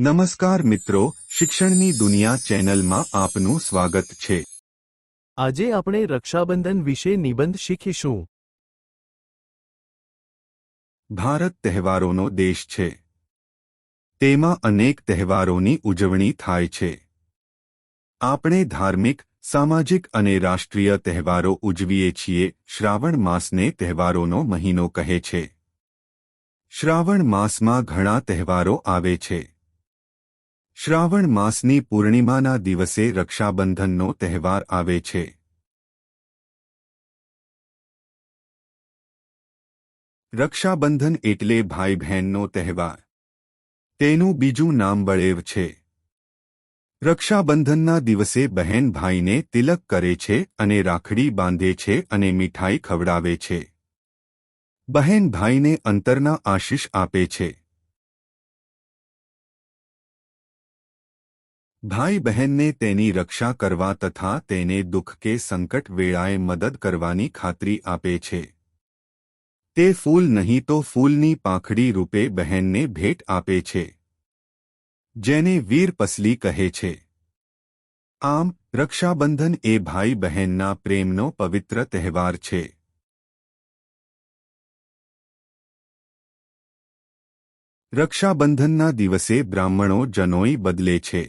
નમસ્કાર મિત્રો શિક્ષણની દુનિયા ચેનલમાં આપનું સ્વાગત છે. આજે આપણે રક્ષાબંધન વિશે નિબંધ શીખીશું. ભારત તહેવારોનો દેશ છે. તેમાં અનેક તહેવારોની ઉજવણી થાય છે. આપણે ધાર્મિક સામાજિક અને રાષ્ટ્રીય તહેવારો ઉજવીએ છીએ. શ્રાવણ માસને તહેવારોનો મહિનો કહે છે. શ્રાવણ માસમાં ઘણા તહેવારો આવે છે. શ્રાવણ માસની પૂર્ણિમાના દિવસે રક્ષાબંધનનો તહેવાર આવે છે. રક્ષાબંધન એટલે ભાઈ બહેનનો તહેવાર. તેનું બીજું નામ બળેવ છે. રક્ષાબંધનના દિવસે બહેન ભાઈને તિલક કરે છે અને રાખડી બાંધે છે અને મીઠાઈ ખવડાવે છે. બહેન ભાઈને અંતરના આશીષ આપે છે. ભાઈ બહેનને તેની રક્ષા કરવા તથા તેને દુઃખ કે સંકટ વેળાએ મદદ કરવાની ખાતરી આપે છે તે ફૂલ નહીં તો ફૂલની પાંખડી રૂપે બહેનને ભેટ આપે છે જેને વીર પસલી કહે છે આમ રક્ષાબંધન એ ભાઈ બહેનના પ્રેમનો પવિત્ર તહેવાર છે રક્ષાબંધનના દિવસે બ્રાહ્મણો જનોઈ બદલે છે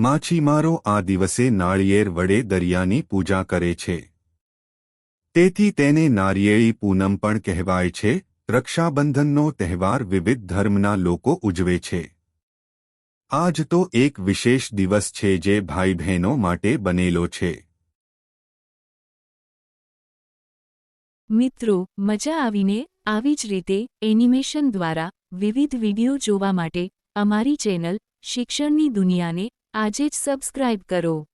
માછીમારો આ દિવસે નાળિયેર વડે દરિયાની પૂજા કરે છે. તેથી તેને નારિયેળી પૂનમ પણ કહેવાય છે. રક્ષાબંધનનો તહેવાર વિવિધ ધર્મના લોકો ઉજવે છે. આજ તો એક વિશેષ દિવસ છે જે ભાઈ બહેનો માટે બનેલો છે. મિત્રો, મજા આવીને આવી જ રીતે એનિમેશન દ્વારા વિવિધ વીડિયો જોવા માટે અમારી ચેનલ શિક્ષણની દુનિયાને આજે જ સબસ્ક્રાઇબ કરો.